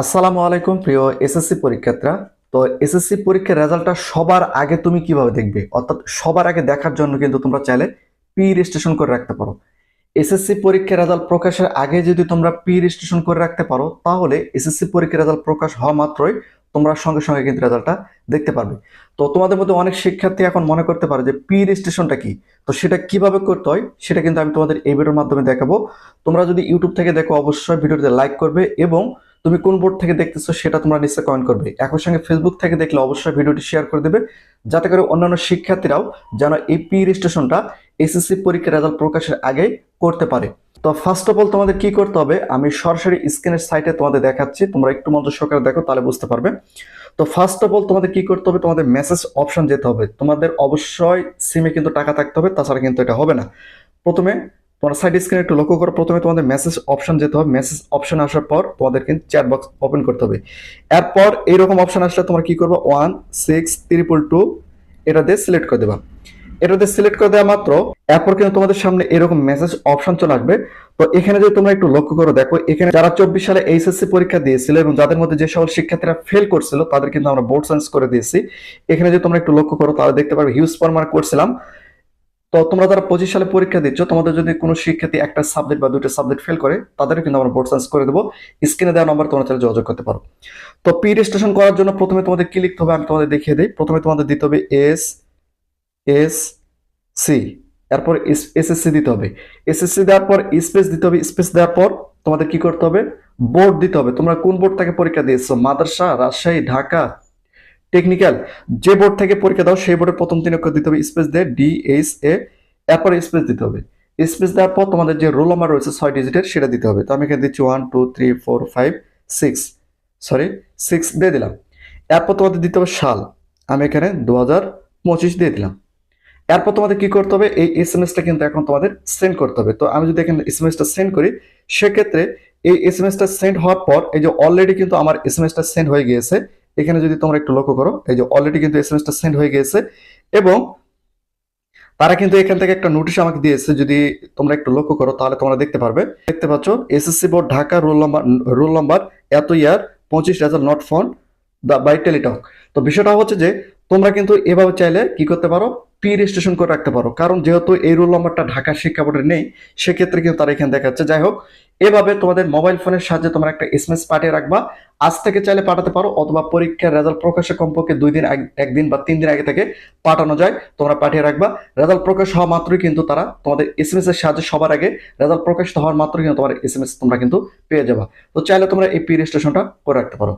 আসসালামু আলাইকুম, প্রিয় এসএসসি পরীক্ষার্থীরা। তো এসএসসি পরীক্ষার রেজাল্টটা সবার আগে তুমি কীভাবে দেখবে? অর্থাৎ সবার আগে দেখার জন্য কিন্তু তোমরা চাইলে পি রেজিস্ট্রেশন করে রাখতে পারো। এসএসসি পরীক্ষার রেজাল্ট প্রকাশের আগে যদি তোমরা পি রেজিস্ট্রেশন করে রাখতে পারো, তাহলে এসএসসি পরীক্ষার রেজাল্ট প্রকাশ হওয়া মাত্রই তোমরা সঙ্গে সঙ্গে কিন্তু রেজাল্টটা দেখতে পারবে। তো তোমাদের মধ্যে অনেক শিক্ষার্থী এখন মনে করতে পারে যে পি রেজিস্ট্রেশনটা কি? তো সেটা কীভাবে করতে হয়, সেটা কিন্তু আমি তোমাদের এই ভিডিওর মাধ্যমে দেখাবো। তোমরা যদি ইউটিউব থেকে দেখো, অবশ্যই ভিডিওতে লাইক করবে এবং তুমি কোন বোর্ড থেকে দেখতেছো সেটা তোমরা নিশ্চয়ই কমেন্ট করবে। একই সঙ্গে ফেসবুক থেকে দেখলে অবশ্যই ভিডিওটি শেয়ার করে দেবে, যাতে করে অন্যান্য শিক্ষার্থীরাও যেন এই পি রেজিস্ট্রেশনটা এসএসসি পরীক্ষার রেজাল্ট প্রকাশের আগে করতে পারে। তো ফার্স্ট অফ অল তোমাদের কি করতে হবে, আমি সরাসরি স্ক্রিনের সাইটে তোমাদের দেখাচ্ছি, তোমরা একটু মনোযোগ সহকারে দেখো, তাহলে বুঝতে পারবে। তো ফার্স্ট অফ অল তোমাদের কি করতে হবে, তোমাদের মেসেজ অপশন যেতে হবে। তোমাদের অবশ্যই সিমে কিন্তু টাকা থাকতে হবে, তাছাড়া কিন্তু এটা হবে না। প্রথমে তোমার সাইড স্ক্রিনে একটু লক্ষ্য করো। প্রথমে তোমাদের মেসেজ অপশন যেতে হবে। মেসেজ অপশন আসার পর তোমাদের কিন্তু চ্যাট বক্স ওপেন করতে হবে। এরপর এইরকম অপশন আসলে তোমরা কি করবে? ওয়ান সিক্স ট্রিপল টু এটা দিয়ে সিলেক্ট করে দেবা। এটা দিয়ে সিলেক্ট করে দেওয়া মাত্র এরপর কিন্তু তোমাদের সামনে এরকম মেসেজ অপশন চলে আসবে। তো এখানে যদি তোমরা একটু লক্ষ্য করো, দেখো এখানে যারা চব্বিশ সালে এইচএসসি পরীক্ষা দিয়েছিল এবং যাদের মধ্যে যে সকল শিক্ষার্থীরা ফেল করছিল, তাদের কিন্তু আমরা বোর্ড সায়েন্স করে দিয়েছি। এখানে যদি তোমরা একটু লক্ষ্য করো, তাহলে দেখতে পারবে হিউজ পরিমাণ করছিলাম। তো তোমরা যারা পঁচিশ সালে পরীক্ষা দিচ্ছ, তোমাদের যদি কোনো শিক্ষার্থী একটা সাবজেক্ট বা দুটো সাবজেক্ট ফেল করে, তাদেরও কিন্তু আমরা বোর্ড সায়েন্স করে দেবো। স্ক্রিনে দেওয়া নম্বর তোমরা চাইলে যোগাযোগ করতে পারো। তো পি রেজিস্ট্রেশন করার জন্য প্রথমে তোমাদের কি লিখতে হবে আমি তোমাদের দেখিয়ে দিই। প্রথমে তোমাদের দিতে হবে এস এস সি এরপর এসএসসি দিতে হবে। এসএসসি দেওয়ার পর স্পেস দিতে হবে। স্পেস দেওয়ার পর তোমাদের কি করতে হবে? বোর্ড দিতে হবে। তোমরা কোন বোর্ড থেকে পরীক্ষা দিয়েছ? মাদ্রাসা, রাজশাহী, ঢাকা? টেকনিক্যাল। যে বোর্ড থেকে পরীক্ষা দাও, সেই বোর্ডের প্রথম তিন অক্ষর দিতে হবে স্পেস দিয়ে ডি এইচ এ এরপর স্পেস দিতে হবে। স্পেস দেওয়ার পর তোমাদের যে রোল নাম্বার রয়েছে ছয় ডিজিটের, সেটা দিতে হবে। তো আমি এখানে দিচ্ছি one two three four five six sorry six দিয়ে দিলাম। এরপর তোমাদের দিতে হবে সাল। আমি এখানে দু হাজার পঁচিশ দিয়ে দিলাম। এরপর তোমাদের কি করতে হবে? এই এস এম এসটা কিন্তু এখন তোমাদের সেন্ড করতে হবে। তো আমি যদি এখানে এস এম এসটা সেন্ড করি, সেক্ষেত্রে এই এস এম এসটা সেন্ড হওয়ার পর, এই যে অলরেডি কিন্তু আমার এস এম এসটা সেন্ড হয়ে গিয়েছে এখানে যদি তোমরা একটু লক্ষ্য করো, এই যে অলরেডি কিন্তু এস এম সেন্ড হয়ে গিয়েছে এবং তারা কিন্তু এখান থেকে একটা নোটিশ আমাকে দিয়েছে, যদি তোমরা একটু লক্ষ্য করো তাহলে তোমরা দেখতে পারবে। দেখতে পাচ্ছ SSC board Dhaka roll number roll number এত ইয়ার পঁচিশ result not found the by Teletalk তো বিষয়টা হচ্ছে যে, তোমরা কিন্তু এভাবে চাইলে কি করতে পারো? পি রেজিস্ট্রেশন করে রাখতে পারো। কারণ যেহেতু এই রোল নাম্বারটা ঢাকা শিক্ষা বোর্ডে নেই, সেক্ষেত্রে কিন্তু তারা এখানে দেখাচ্ছে। যাই হোক এভাবে তোমাদের মোবাইল ফোনের সাহায্যে তোমরা একটা এসএমএস পাঠিয়ে রাখবা। আজ থেকে চাইলে পাঠাতে পারো, অথবা পরীক্ষার রেজাল্ট প্রকাশের কমপক্ষে দুই দিন একদিন বা তিন দিন আগে থেকে পাঠানো যায়, তোমরা পাঠিয়ে রাখবা। রেজাল্ট প্রকাশ হওয়া মাত্রই কিন্তু তারা তোমাদের এসএমএস এর সাহায্যে সবার আগে রেজাল্ট প্রকাশিত হওয়ার মাত্রই কিন্তু তোমার এসএমএস তোমরা কিন্তু পেয়ে যাবা। তো চাইলে তোমরা এই পি রেজিস্ট্রেশনটা করে রাখতে পারো।